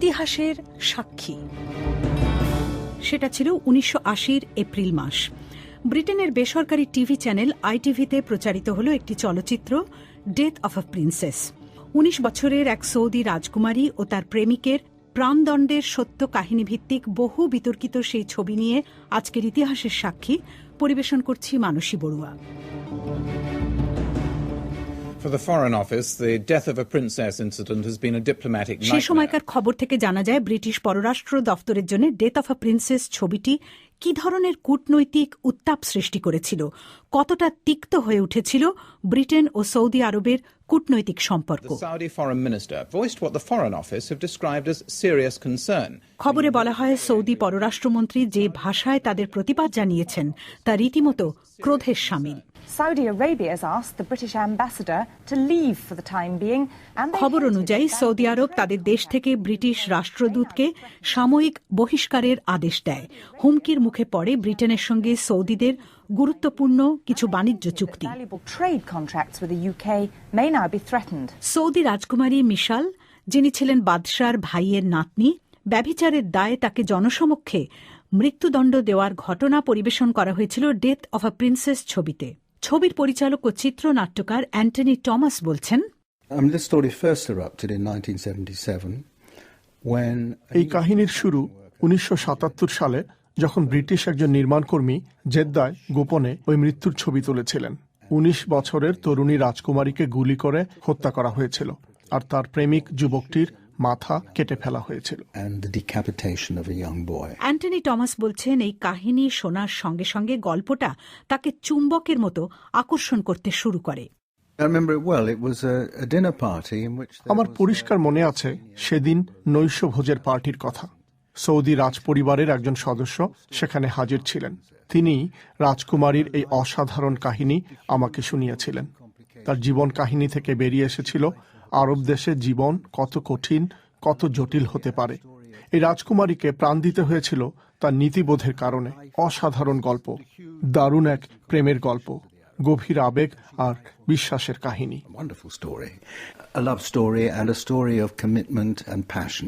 ইতিহাসের সাক্ষী। সেটা ছিল উনিশশো এপ্রিল মাস। ব্রিটেনের বেসরকারি টিভি চ্যানেল আইটিভিতে প্রচারিত হল একটি চলচ্চিত্র ডেথ অফ আ প্রিন্সেস উনিশ বছরের এক সৌদি রাজকুমারী ও তার প্রেমিকের প্রাণদণ্ডের সত্য কাহিনী ভিত্তিক বহু বিতর্কিত সেই ছবি নিয়ে আজকের ইতিহাসের সাক্ষী। পরিবেশন করছি মানসী বড়ুয়া। সে nightmare. সময়কার খবর থেকে জানা যায় ব্রিটিশ পররাষ্ট্র দফতরের জন্য ডেথ অফ আ প্রিন্সেস ছবিটি কি ধরনের কূটনৈতিক উত্তাপ সৃষ্টি করেছিল কতটা তিক্ত হয়ে উঠেছিল ব্রিটেন ও সৌদি আরবের কূটনৈতিক সম্পর্ক The Saudi Foreign Minister voiced what the Foreign Office have described as serious concern. খবরে বলা হয় সৌদি পররাষ্ট্রমন্ত্রী যে ভাষায় তাদের প্রতিবাদ জানিয়েছেন তা রীতিমতো ক্রোধের সামিল Saudi Arabia has asked the British ambassador to leave for the time being. And খবর অনুযায়ী সৌদি আরব তাদের দেশ থেকে ব্রিটিশ রাষ্ট্রদূতকে সাময়িক বহিষ্কারের আদেশ দেয়। হুমকির মুখে পড়ে ব্রিটেনের সঙ্গে সৌদিদের গুরুত্বপূর্ণ কিছু বাণিজ্য চুক্তি। valuable trade contracts with the UK may now Saudi রাজকুমারী মিশাল যিনি ছিলেন বাদশার ভাইয়ের নাতনি ব্যভিচারের দায়ে তাকে জনসমক্ষে মৃত্যুদণ্ড দেওয়ার ঘটনা পরিবেশন করা হয়েছিল ডেথ অফ আ প্রিন্সেস ছবিতে। ছবির পরিচালক ও চিত্রনাট্যকার অ্যান্টনি টমাস বলছেন Um, this story first erupted in 1977 when এই কাহিনীর শুরু উনিশশো সাতাত্তর সালে যখন ব্রিটিশ একজন নির্মাণকর্মী জেদ্দায় গোপনে ওই মৃত্যুর ছবি তুলেছিলেন। উনিশ বছরের তরুণী রাজকুমারীকে গুলি করে হত্যা করা হয়েছিল আর তার প্রেমিক যুবকটির মাথা কেটে ফেলা হয়েছিল। And the decapitation of a young boy. Antony Thomas বলছেন এই কাহিনী শোনার সঙ্গে সঙ্গে গল্পটা তাকে চুম্বকের মতো আকর্ষণ করতে শুরু করে। I remember it well. It was a, a dinner party in which there আমার পরিষ্কার মনে আছে সেদিন নৈশভোজের পার্টির কথা। সৌদি রাজপরিবারের একজন সদস্য সেখানে হাজির ছিলেন। তিনি রাজকুমারীর এই অসাধারণ কাহিনী আমাকে শুনিয়েছিলেন। তার জীবন কাহিনী থেকে বেরিয়ে এসেছিল আরব দেশে জীবন কত কঠিন কত জটিল হতে পারে। এই রাজকুমারীকে প্রাণ দিতে হয়েছিল তার নীতিবোধের কারণে। অসাধারণ গল্প দারুণ এক প্রেমের গল্প গভীর আবেগ আর বিশ্বাসের কাহিনী.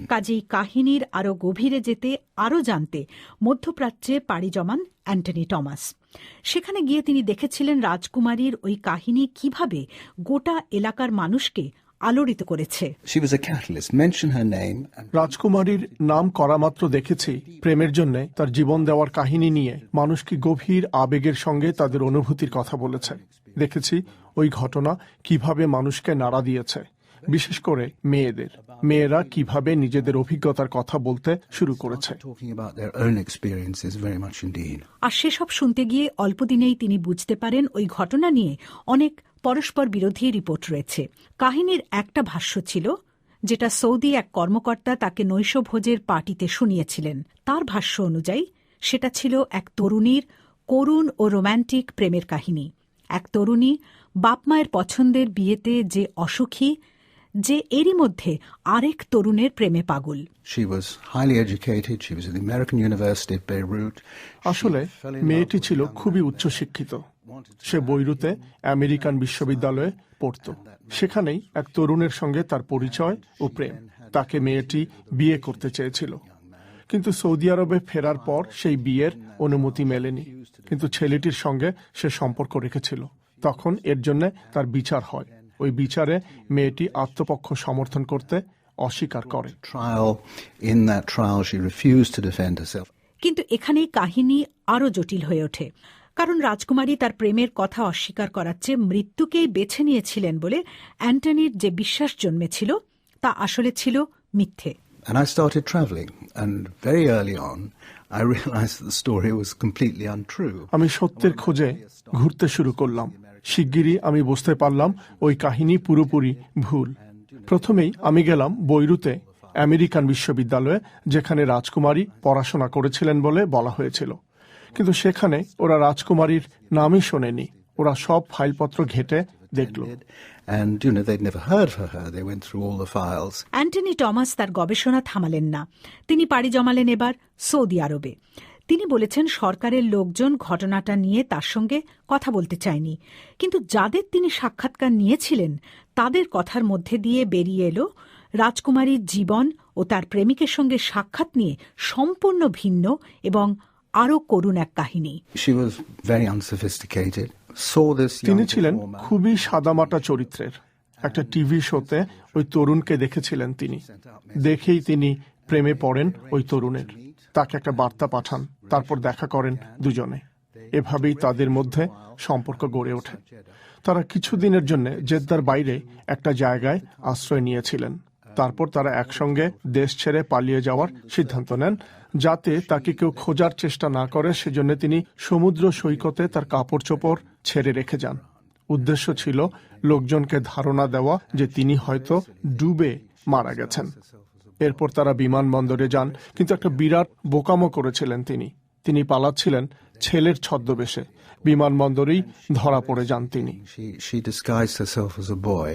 কাজেই কাহিনীর আরও গভীরে যেতে আরও জানতে মধ্যপ্রাচ্যে পাড়ি জমান অ্যান্টনি টমাস। সেখানে গিয়ে তিনি দেখেছিলেন রাজকুমারীর ওই কাহিনী কীভাবে গোটা এলাকার মানুষকে আলোড়িত করেছে। She was a catalyst. Mention her name, and রাজকুমারীর নাম করা মাত্র দেখেছি। প্রেমের জন্য তার জীবন দেওয়ার কাহিনী নিয়ে মানুষকে গভীর আবেগের সঙ্গে তাদের অনুভূতির কথা বলেছে। দেখেছি ওই ঘটনা কীভাবে মানুষকে নাড়া দিয়েছে বিশেষ করে মেয়েদের। মেয়েরা কীভাবে নিজেদের অভিজ্ঞতার কথা বলতে শুরু করেছে. আর সেসব শুনতে গিয়ে অল্পদিনেই তিনি বুঝতে পারেন ওই ঘটনা নিয়ে অনেক পরস্পর বিরোধী রিপোর্ট রয়েছে। কাহিনীর একটা ভাষ্য ছিল যেটা সৌদি এক কর্মকর্তা তাকে নৈশভোজের পার্টিতে শুনিয়েছিলেন। তার ভাষ্য অনুযায়ী সেটা ছিল এক তরুণীর করুণ ও রোম্যান্টিক প্রেমের কাহিনী। এক তরুণী বাপমায়ের পছন্দের বিয়েতে যে অসুখী যে এরই মধ্যে আরেক তরুণের প্রেমে পাগল। She was highly educated. She was at the American University of Beirut. আসলে মেয়েটি ছিল খুবই উচ্চশিক্ষিত। সে বৈরুতে আমেরিকান বিশ্ববিদ্যালয়ে পড়ত। সেখানেই এক তরুণের সঙ্গে তার পরিচয় ও প্রেম। তাকে মেয়েটি বিয়ে করতে চেয়েছিল। কিন্তু সৌদি আরবে ফেরার পর সেই বিয়ের অনুমতি মেলেনি। কিন্তু ছেলেটির সঙ্গে সে সম্পর্ক রেখেছিল। তখন এর জন্য তার বিচার হয়। ওই বিচারে মেয়েটি আত্মপক্ষ সমর্থন করতে অস্বীকার করে. কিন্তু এখানেই কাহিনী আরও জটিল হয়ে ওঠে কারণ রাজকুমারী তার প্রেমের কথা অস্বীকার করার চেয়ে মৃত্যুকেই বেছে নিয়েছিলেন বলে অ্যান্টনির যে বিশ্বাস জন্মেছিল তা আসলে ছিল মিথ্যে And I started traveling. And very early on, I realized that the story was completely untrue. আমি সত্যের খোঁজে ঘুরতে শুরু করলাম শিগগিরই আমি বুঝতে পারলাম ওই কাহিনী পুরোপুরি ভুল। প্রথমেই আমি গেলাম বৈরুতে আমেরিকান বিশ্ববিদ্যালয়ে যেখানে রাজকুমারী পড়াশোনা করেছিলেন বলে বলা হয়েছিল। কিন্তু সেখানে ওরা রাজকুমারীর নামই শোনেনি। ওরা সব ফাইলপত্র ঘেটে দেখল। And, you know, they'd never heard of her. They went through all the files. Antony Thomas তার গবেষণা থামালেন না। তিনি পাড়ি জমালেন এবার সৌদি আরবে। তিনি বলেছেন সরকারের লোকজন ঘটনাটা নিয়ে তার সঙ্গে কথা বলতে চায়নি। কিন্তু যাদের তিনি সাক্ষাৎকার নিয়েছিলেন তাদের কথার মধ্যে দিয়ে বেরিয়ে এলো রাজকুমারীর জীবন ও তার প্রেমিকের সঙ্গে সাক্ষাৎ নিয়ে সম্পূর্ণ ভিন্ন এবং আরও করুণ এক কাহিনী। তিনি ছিলেন. খুবই সাদামাটা চরিত্রের। একটা টিভি শোতে ওই তরুণকে দেখেছিলেন তিনি। দেখেই তিনি প্রেমে পড়েন ওই তরুণের। তাকে একটা বার্তা পাঠান। তারপর দেখা করেন দুজনে। এভাবেই তাদের মধ্যে সম্পর্ক গড়ে ওঠে। তারা কিছুদিনের জন্য জেদ্দার বাইরে একটা জায়গায় আশ্রয় নিয়েছিলেন। তারপর তারা একসঙ্গে দেশ ছেড়ে পালিয়ে যাওয়ার সিদ্ধান্ত নেন, যাতে তাকে কেউ খোঁজার চেষ্টা না করে, সেজন্য তিনি সমুদ্র সৈকতে তার কাপড় চোপড় ছেড়ে রেখে যান। উদ্দেশ্য ছিল লোকজনকে ধারণা দেওয়া যে তিনি হয়তো ডুবে মারা গেছেন। এরপর তারা বিমানবন্দরে যান, কিন্তু একটা বিরাট বোকামো করেছিলেন তিনি। তিনি পালাচ্ছিলেন ছেলের ছদ্মবেশে। বিমানবন্দরেই ধরা পড়ে যান তিনি। She, she disguised herself as a boy,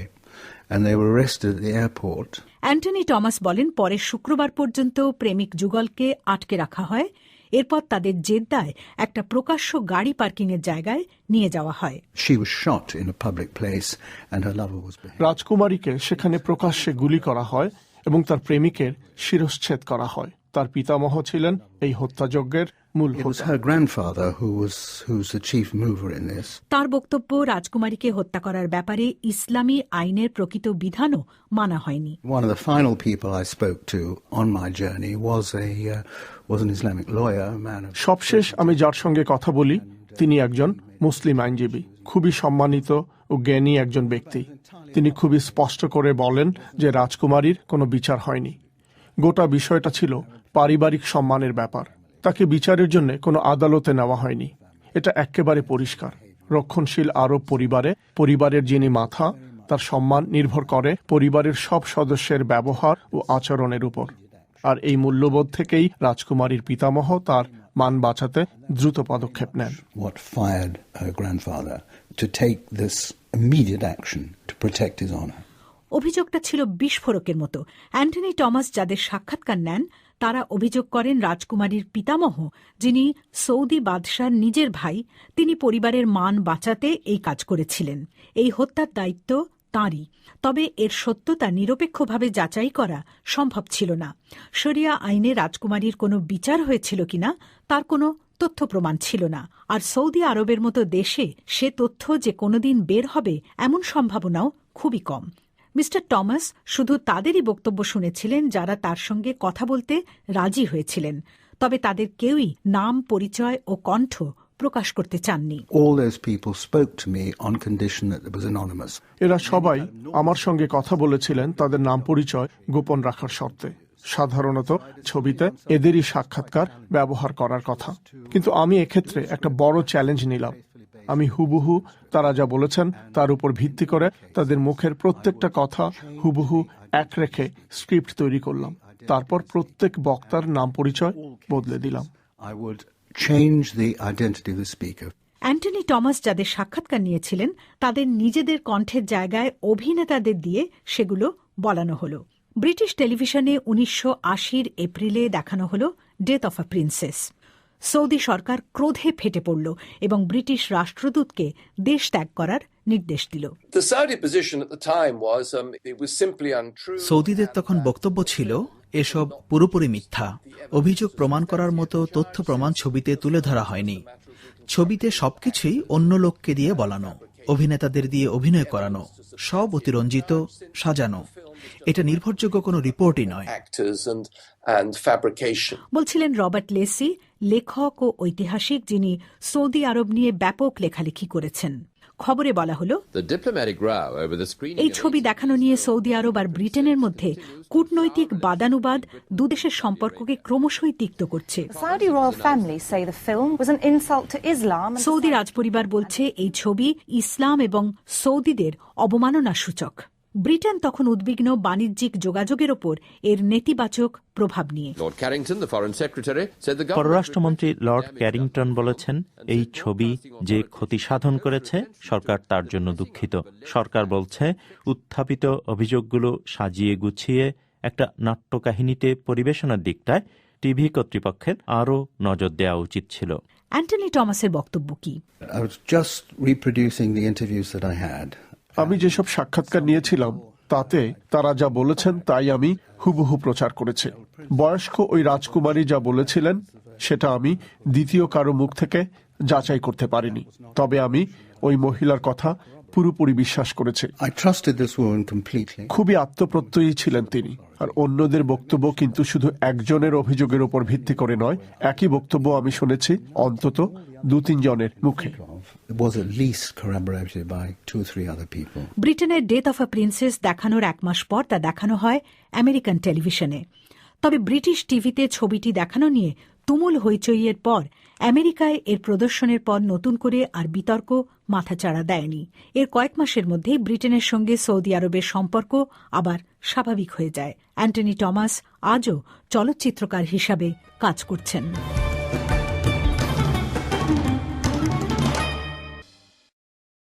and they were arrested at the Antony Thomas বলেন পরের শুক্রবার পর্যন্ত প্রেমিক যুগলকে আটকে রাখা হয়। এরপর তাদের জেদ্দায় একটা প্রকাশ্য গাড়ি পার্কিংয়ের জায়গায় নিয়ে যাওয়া হয়। She was shot in a public place, and her lover was beheaded. রাজকুমারীকে সেখানে প্রকাশ্যে গুলি করা হয় এবং তার প্রেমিকের শিরশ্ছেদ করা হয়। তার পিতামহ ছিলেন এই হত্যাযজ্ঞের মূল It was হোতা। her grandfather who was who's the chief mover in this. তার বক্তব্য রাজকুমারীকে হত্যা করার ব্যাপারে ইসলামী আইনের প্রকৃত বিধানও মানা হয়নি। One of the final people I spoke to on my journey was a uh, was an Islamic lawyer, man of সবশেষ আমি যার সঙ্গে কথা বলি তিনি একজন মুসলিম আইনজীবী খুবই সম্মানিত ও জ্ঞানী একজন ব্যক্তি। তিনি খুবই স্পষ্ট করে বলেন যে রাজকুমারীর কোনো বিচার হয়নি। গোটা বিষয়টা ছিল পারিবারিক সম্মানের ব্যাপার। তাকে বিচারের জন্য কোনো আদালতে নেওয়া হয়নি। এটা একেবারে পরিষ্কার। রক্ষণশীল আরব পরিবারে পরিবারের যিনি মাথা তার সম্মান নির্ভর করে পরিবারের সব সদস্যের ব্যবহার ও আচরণের উপর। আর এই মূল্যবোধ থেকেই রাজকুমারীর পিতামহ তার মান বাঁচাতে দ্রুত পদক্ষেপ নেন। What fired her grandfather to take this immediate action to protect his honor. অভিযোগটা ছিল বিস্ফোরকের মতো। অ্যান্টনি টমাস যাদের সাক্ষাৎকার নেন তারা অভিযোগ করেন রাজকুমারীর পিতামহ, যিনি সৌদি বাদশার নিজের ভাই, তিনি পরিবারের মান বাঁচাতে এই কাজ করেছিলেন। এই হত্যার দায়িত্ব তাঁরই। তবে এর সত্যতা নিরপেক্ষভাবে যাচাই করা সম্ভব ছিল না। শরিয়া আইনে রাজকুমারীর কোনো বিচার হয়েছিল কিনা, তার কোনো তথ্য প্রমাণ ছিল না। আর সৌদি আরবের মতো দেশে সে তথ্য যে কোনোদিন বের হবে, এমন সম্ভাবনাও খুবই কম। মিস্টার টমাস শুধু তাদেরই বক্তব্য শুনেছিলেন যারা তার সঙ্গে কথা বলতে রাজি হয়েছিলেন তবে তাদের কেউই নাম পরিচয় ও কণ্ঠ প্রকাশ করতে চাননি. এরা সবাই আমার সঙ্গে কথা বলেছিলেন তাদের নাম পরিচয় গোপন রাখার শর্তে। সাধারণত ছবিতে এদেরই সাক্ষাৎকার ব্যবহার করার কথা। কিন্তু আমি এক্ষেত্রে একটা বড় চ্যালেঞ্জ নিলাম। আমি হুবহু তারা যা বলেছেন তার উপর ভিত্তি করে তাদের মুখের প্রত্যেকটা কথা হুবহু এক রেখে স্ক্রিপ্ট তৈরি করলাম। তারপর প্রত্যেক বক্তার নাম পরিচয় বদলে দিলাম. অ্যান্টনি টমাস যাদের সাক্ষাৎকার নিয়েছিলেন তাদের নিজেদের কণ্ঠের জায়গায় অভিনেতাদের দিয়ে সেগুলো বলানো হলো। ব্রিটিশ টেলিভিশনে উনিশশো আশির এপ্রিলে দেখানো হল Death of a Princess Saudi সরকার ক্রোধে ফেটে পড়ল এবং ব্রিটিশ রাষ্ট্রদূতকে দেশ ত্যাগ করার নির্দেশ দিল। Um. সৌদিদের তখন বক্তব্য ছিল এসব পুরোপুরি মিথ্যা। অভিযোগ প্রমাণ করার মতো তথ্য প্রমাণ ছবিতে তুলে ধরা হয়নি। ছবিতে সবকিছুই অন্য লোককে দিয়ে বলানো। অভিনেতাদের দিয়ে অভিনয় করানো সব অতিরঞ্জিত সাজানো। এটা নির্ভরযোগ্য কোনো রিপোর্টই নয়. বলছিলেন রবার্ট লেসি লেখক ও ঐতিহাসিক যিনি সৌদি আরব নিয়ে ব্যাপক লেখালেখি করেছেন। খবরে বলা হলো এই ছবি দেখানো নিয়ে সৌদি আরব আর ব্রিটেনের মধ্যে কূটনৈতিক বাদানুবাদ দুদেশের সম্পর্ককে ক্রমশই তিক্ত করছে। সৌদি রাজপরিবার বলছে এই ছবি ইসলাম এবং সৌদিদের অবমাননা সূচক ব্রিটেন তখন উদ্বিগ্ন বাণিজ্যিক যোগাযোগের ওপর এর নেতিবাচক প্রভাব নিয়ে। পররাষ্ট্রমন্ত্রী লর্ড ক্যারিংটন বলেছেন এই ছবি যে ক্ষতি সাধন করেছে সরকার তার জন্য দুঃখিত। সরকার বলছে উত্থাপিত অভিযোগগুলো সাজিয়ে গুছিয়ে একটা নাট্যকাহিনীতে পরিবেশনার দিকটায় টিভি কর্তৃপক্ষের আরও নজর দেওয়া উচিত ছিল। অ্যান্টনি টমাসের বক্তব্য কি? I was just reproducing the interviews that I had. আমি যেসব সাক্ষাৎকার নিয়েছিলাম, তাতে তারা যা বলেছেন তাই আমি হুবহু প্রচার করেছি। বয়স্ক ওই রাজকুমারী যা বলেছিলেন, সেটা আমি দ্বিতীয় কারও মুখ থেকে যাচাই করতে পারিনি। তবে আমি ওই মহিলার কথা পুরোপুরি বিশ্বাস করেছে। I trusted this woman completely. খুবই আত্মপ্রত্যয়ী ছিলেন তিনি। আর অন্যদের বক্তব্য কিন্তু শুধু একজনের অভিযোগের উপর ভিত্তি করে নয় একই বক্তব্য আমি শুনেছি অন্তত দু তিনজনের মুখে ব্রিটেনের ডেথ অফ আ প্রিন্সেস দেখানোর এক মাস পর তা দেখানো হয় আমেরিকান টেলিভিশনে। তবে ব্রিটিশ টিভিতে ছবিটি দেখানো নিয়ে তুমুল হইচইয়ের পর আমেরিকায় এর প্রদর্শনের পর নতুন করে আর বিতর্ক মাথাচাড়া দেয়নি। এর কয়েক মাসের মধ্যেই ব্রিটেনের সঙ্গে সৌদি আরবের সম্পর্ক আবার স্বাভাবিক হয়ে যায়। অ্যান্টনি টমাস আজও চলচ্চিত্রকার হিসাবে কাজ করছেন।